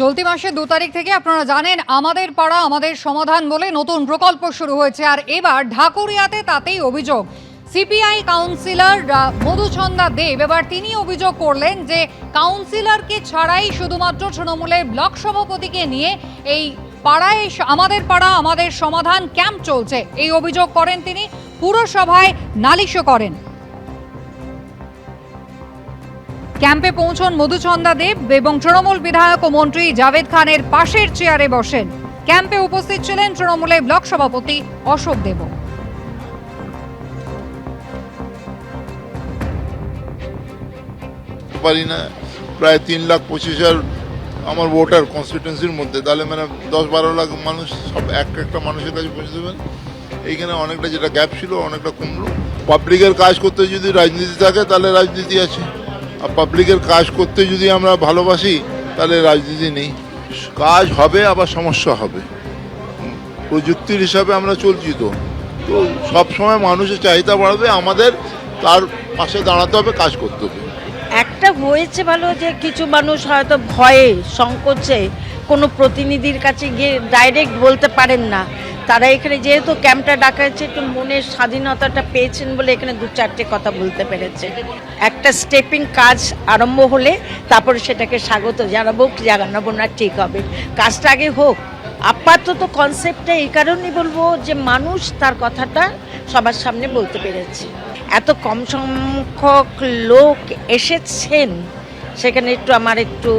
চলতি মাসে দু তারিখ থেকে আপনারা জানেন, আমাদের পাড়া আমাদের সমাধান বলে নতুন প্রকল্প শুরু হয়েছে। আর এবার ঢাকুরিয়াতে তাতেই অভিযোগ। সিপিআই কাউন্সিলর মধুচন্দা দেব এবার তিনি অভিযোগ করলেন যে কাউন্সিলরকে ছাড়াই শুধুমাত্র তৃণমূলের ব্লক সভাপতিকে নিয়ে এই পাড়ায় আমাদের পাড়া আমাদের সমাধান ক্যাম্প চলছে। এই অভিযোগ করেন তিনি। পুরসভায় নালিশও করেন। ক্যাম্পে পৌঁছন মধুচন্দা দেব এবং তৃণমূল বিধায়ক ও মন্ত্রী জাভেদ খানের পাশের চেয়ারে বসেন। ক্যাম্পে উপস্থিত ছিলেন তৃণমূলের ব্লক সভাপতি অশোক দেব। পারি না। প্রায় তিন লাখ পঁচিশ হাজার আমার ভোটার কনস্টিটিউন্সির মধ্যে। তাহলে মানে দশ বারো লাখ মানুষ সব এক একটা মানুষের কাছে পৌঁছে দেবেন। এইখানে অনেকটা যেটা গ্যাপ ছিল, অনেকটা কমলো। পাবলিকের কাজ করতে যদি রাজনীতি থাকে, তাহলে রাজনীতি আছে। আর পাবলিকের কাজ করতে যদি আমরা ভালোবাসি, তাহলে রাজনীতি নেই। কাজ হবে, আবার সমস্যা হবে। প্রযুক্তির হিসাবে আমরা চলছি তো। তো সবসময় মানুষের চাহিদা বাড়বে, আমাদের তার পাশে দাঁড়াতে হবে, কাজ করতে হবে। একটা হয়েছে ভালো যে কিছু মানুষ হয়তো ভয়ে, সংকোচে কোনো প্রতিনিধির কাছে গিয়ে ডাইরেক্ট বলতে পারেন না। তারা এখানে যেহেতু ক্যাম্পটা ডাকা হয়েছে, একটু মনের স্বাধীনতাটা পেয়েছেন বলে এখানে দু চারটে কথা বলতে পেরেছে। একটা স্টেপিং কাজ আরম্ভ হলে তারপরে সেটাকে স্বাগত জানাব জানাব না, ঠিক হবে। কাজটা আগে হোক। আপাতত কনসেপ্টটা এই কারণেই বলব যে মানুষ তার কথাটা সবার সামনে বলতে পেরেছে। এত কম সংখ্যক লোক এসেছেন, সেখানে একটু আমার একটু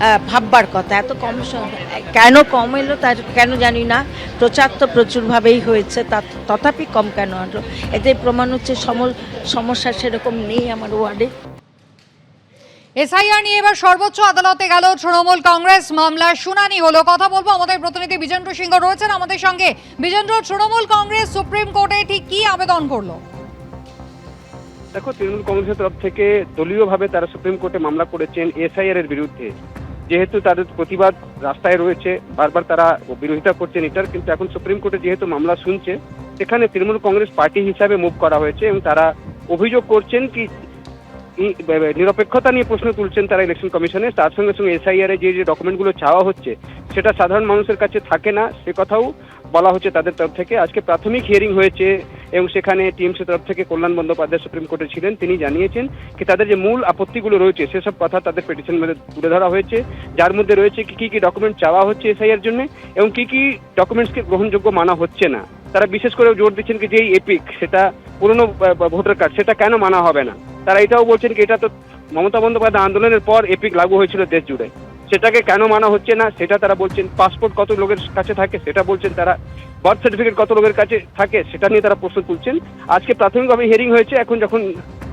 ভাববার কথা এত কম কেন কম এলো তার কেন জানি না প্রচার তো প্রচুরভাবেই হয়েছে তা তথাপি কম কেন? আনলো এতে প্রমাণ হচ্ছে সম- সমস্যা সেরকম নেই আমার ওয়ার্ডে। এসআইআর নিয়ে এবার সর্বোচ্চ আদালতে গেল তৃণমূল কংগ্রেস মামলার শুনানি হলো। কথা বলব আমাদের প্রতিনিধি বিজেন্দ্র সিংহ রয়েছেন আমাদের সঙ্গে। বিজেন্দ্র তৃণমূল কংগ্রেস সুপ্রিম কোর্টে ঠিক কি আবেদন করল? দেখো তৃণমূল কংগ্রেসের তরফ থেকে দলীয়ভাবে তারা সুপ্রিম কোর্টে মামলা করেছেন এসআইআর এর বিরুদ্ধে। যেহেতু তাদের প্রতিবাদ রাস্তায় রয়েছে, বারবার তারা বিরোধিতা করছেন এটার কিন্তু এখন সুপ্রিম কোর্টে যেহেতু মামলা শুনছে, সেখানে তৃণমূল কংগ্রেস পার্টি হিসাবে মুভ করা হয়েছে এবং তারা অভিযোগ করছেন কি নিরপেক্ষতা নিয়ে প্রশ্ন তুলছেন তারা ইলেকশন কমিশনে তার সঙ্গে সঙ্গে এসআইআর এ যে যে ডকুমেন্টগুলো চাওয়া হচ্ছে, সেটা সাধারণ মানুষের কাছে থাকে না। সে কথাও বলা হচ্ছে তাদের তরফ থেকে। আজকে প্রাথমিক হিয়ারিং হয়েছে এবং সেখানে টিএমসি তরফ থেকে কল্যাণ বন্দ্যোপাধ্যায় সুপ্রিম কোর্টে ছিলেন, তিনি জানিয়েছেন কি তাদের যে মূল আপত্তিগুলো রয়েছে, সেসব কথা তাদের পিটিশন মধ্যে তুলে ধরা হয়েছে। যার মধ্যে রয়েছে কি কি ডকুমেন্ট চাওয়া হচ্ছে এসআইআর জন্য এবং কি কি ডকুমেন্টসকে গ্রহণযোগ্য মানা হচ্ছে না। তারা বিশেষ করে জোর দিচ্ছেন কি যে এই এপিক সেটা পুরনো ভোটার কার্ড সেটা কেন মানা হবে না? তারা এটাও বলছেন কি, এটা তো মমতা বন্দ্যোপাধ্যায় আন্দোলনের পর এপিক লাগু হয়েছিল দেশ জুড়ে। সেটাকে কেন মানা হচ্ছে না? সেটা তারা বলছেন পাসপোর্ট কত লোকের কাছে থাকে সেটা বলছেন তারা বার্থ সার্টিফিকেট কত লোকের কাছে থাকে সেটা নিয়ে তারা প্রশ্ন তুলছেন। আজকে প্রাথমিকভাবে হিয়ারিং হয়েছে, এখন যখন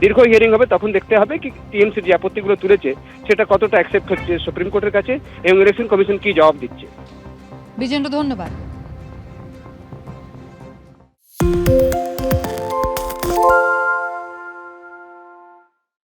দীর্ঘ হিয়ারিং হবে তখন দেখতে হবে কি টিএমসি যে আপত্তিগুলো তুলেছে, সেটা কতটা অ্যাকসেপ্ট হচ্ছে সুপ্রিম কোর্টের কাছে এবং ইলেকশন কমিশন কি জবাব দিচ্ছে। বিজেন্দ্র, ধন্যবাদ।